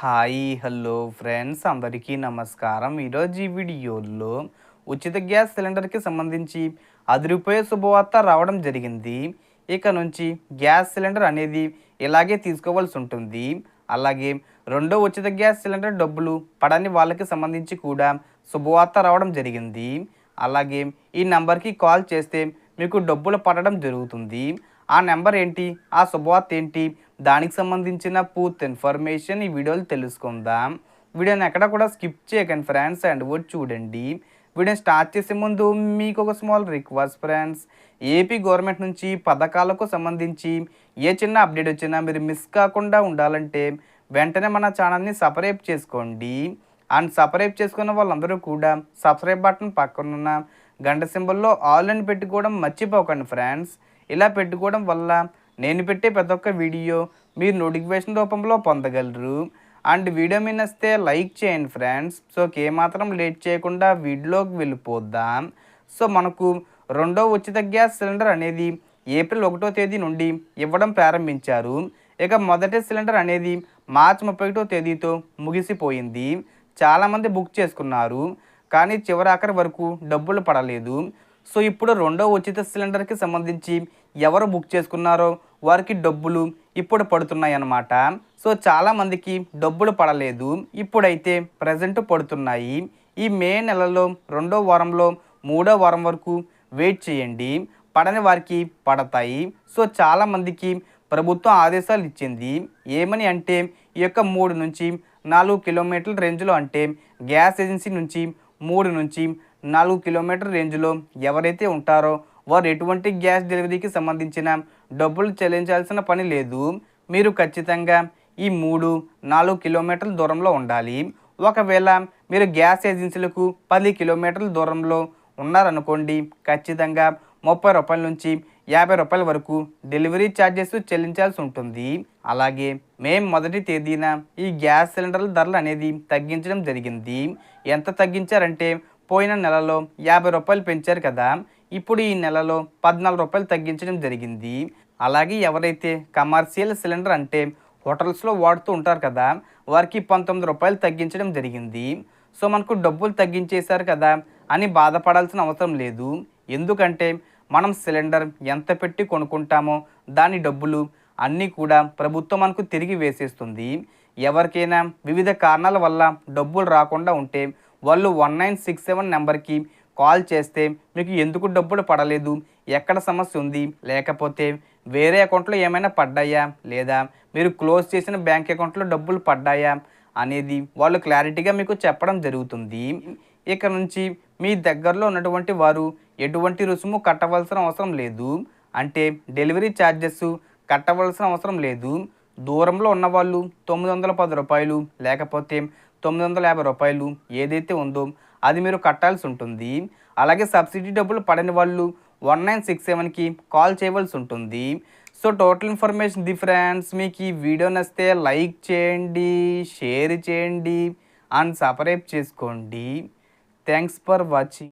Hi hello friends. అందరికీ నమస్కారం. ఈరోజు ఈ వీడియోలో ఉచిత గ్యాస్ సిలిండర్కి సంబంధించి అదిరిపోయే శుభవార్త రావడం జరిగింది. ఇక నుంచి గ్యాస్ సిలిండర్ అనేది ఇలాగే తీసుకోవాల్సి ఉంటుంది. అలాగే రెండో ఉచిత గ్యాస్ సిలిండర్ డబ్బులు పడని వాళ్ళకి సంబంధించి కూడా శుభవార్త రావడం జరిగింది. అలాగే ఈ నెంబర్కి కాల్ చేస్తే మీకు డబ్బులు పడడం జరుగుతుంది. ఆ నెంబర్ ఏంటి? ఆ శుభవార్త ఏంటి? దానికి సంబంధించిన పూర్తి ఇన్ఫర్మేషన్ ఈ వీడియోలో తెలుసుకుందాం. వీడియోని ఎక్కడ కూడా స్కిప్ చేయకండి ఫ్రెండ్స్ అండ్ వచ్చి చూడండి. వీడియోని స్టార్ట్ చేసే ముందు మీకు ఒక small request friends. AP government నుంచి పథకాలకు సంబంధించి ఏ చిన్న అప్డేట్ వచ్చినా మీరు మిస్ కాకుండా ఉండాలంటే వెంటనే మన ఛానల్ని సపరేట్ చేసుకోండి. అండ్ సపరేట్ చేసుకున్న వాళ్ళందరూ కూడా సబ్స్క్రైబ్ బటన్ పక్కనున్న గంట సింబల్లో ఆల్ అని పెట్టుకోవడం మర్చిపోకండి ఫ్రెండ్స్. ఇలా పెట్టుకోవడం వల్ల నేను పెట్టే ప్రతి ఒక్క వీడియో మీరు నోటిఫికేషన్ రూపంలో పొందగలరు. అండ్ వీడియో మీ నస్తే లైక్ చేయండి ఫ్రెండ్స్. సో ఏమాత్రం లేట్ చేయకుండా వీడియోకి వెళ్ళిపోద్దాం సో మనకు రెండో ఉచిత గ్యాస్ సిలిండర్ అనేది ఏప్రిల్ ఒకటో తేదీ నుండి ఇవ్వడం ప్రారంభించారు. ఇక మొదటి సిలిండర్ అనేది మార్చి ముప్పై ఒకటో తేదీతో ముగిసిపోయింది. చాలామంది బుక్ చేసుకున్నారు. కానీ చివరి ఆఖరి వరకు డబ్బులు పడలేదు. సో ఇప్పుడు రెండో ఉచిత సిలిండర్కి సంబంధించి ఎవరు బుక్ చేసుకున్నారో వారికి డబ్బులు ఇప్పుడు పడుతున్నాయి అన్నమాట సో చాలామందికి డబ్బులు పడలేదు. ఇప్పుడైతే ప్రజెంట్ పడుతున్నాయి. ఈ మే నెలలో రెండో వారంలో మూడో వారం వరకు వెయిట్ చేయండి. పడని వారికి పడతాయి. సో చాలామందికి ప్రభుత్వం ఆదేశాలు ఇచ్చింది. ఏమని అంటే ఈ యొక్క మూడు నుంచి నాలుగు కిలోమీటర్ల రేంజ్లో అంటే గ్యాస్ ఏజెన్సీ నుంచి మూడు నుంచి నాలుగు కిలోమీటర్ రేంజ్లో ఎవరైతే ఉంటారో వారు ఎటువంటి గ్యాస్ డెలివరీకి సంబంధించిన డబ్బులు చెల్లించాల్సిన పని లేదు. మీరు ఖచ్చితంగా ఈ మూడు నాలుగు కిలోమీటర్ల దూరంలో ఉండాలి. ఒకవేళ మీరు గ్యాస్ ఏజెన్సీలకు పది కిలోమీటర్ల దూరంలో ఉన్నారనుకోండి ఖచ్చితంగా ముప్పై రూపాయల నుంచి యాభై రూపాయల వరకు డెలివరీ ఛార్జెస్ చెల్లించాల్సి ఉంటుంది. అలాగే మే మొదటి తేదీన ఈ గ్యాస్ సిలిండర్ల ధరలు అనేది తగ్గించడం జరిగింది. ఎంత తగ్గించారంటే పోయిన నెలలో యాభై రూపాయలు పెంచారు కదా. ఇప్పుడు ఈ నెలలో పద్నాలుగు రూపాయలు తగ్గించడం జరిగింది. అలాగే ఎవరైతే కమర్షియల్ సిలిండర్ అంటే హోటల్స్లో వాడుతూ ఉంటారు కదా వారికి పంతొమ్మిది రూపాయలు తగ్గించడం జరిగింది. సో మనకు డబ్బులు తగ్గించేశారు కదా అని బాధపడాల్సిన అవసరం లేదు. ఎందుకంటే మనం సిలిండర్ ఎంత పెట్టి కొనుక్కుంటామో దాని డబ్బులు అన్నీ కూడా ప్రభుత్వం మనకు తిరిగి వేసేస్తుంది. ఎవరికైనా వివిధ కారణాల వల్ల డబ్బులు రాకుండా ఉంటే వాళ్ళు వన్ నైన్ సిక్స్ సెవెన్ నెంబర్కి కాల్ చేస్తే మీకు ఎందుకు డబ్బులు పడలేదు? ఎక్కడ సమస్య ఉంది? లేకపోతే వేరే అకౌంట్లో ఏమైనా పడ్డాయా? లేదా మీరు క్లోజ్ చేసిన బ్యాంక్ అకౌంట్లో డబ్బులు పడ్డాయా? అనేది వాళ్ళు క్లారిటీగా మీకు చెప్పడం జరుగుతుంది. ఇక నుంచి మీ దగ్గరలో ఉన్నటువంటి వారు ఎటువంటి రుసుము కట్టవలసిన అవసరం లేదు. అంటే డెలివరీ ఛార్జెస్ కట్టవలసిన అవసరం లేదు. దూరంలో ఉన్నవాళ్ళు తొమ్మిది వందల పది రూపాయలు లేకపోతే తొమ్మిది వందల యాభై రూపాయలు ఏదైతే ఉందో అది మీరు కట్టాల్సి ఉంటుంది. అలాగే సబ్సిడీ డబ్బులు పడని వాళ్ళు వన్ నైన్ సిక్స్ సెవెన్కి కాల్ చేయవలసి ఉంటుంది. So total information the friends మీకు ఈ వీడియో నచ్చితే లైక్ చేయండి షేర్ చేయండి అండ్ సపరేట్ చేసుకోండి. Thanks for watching.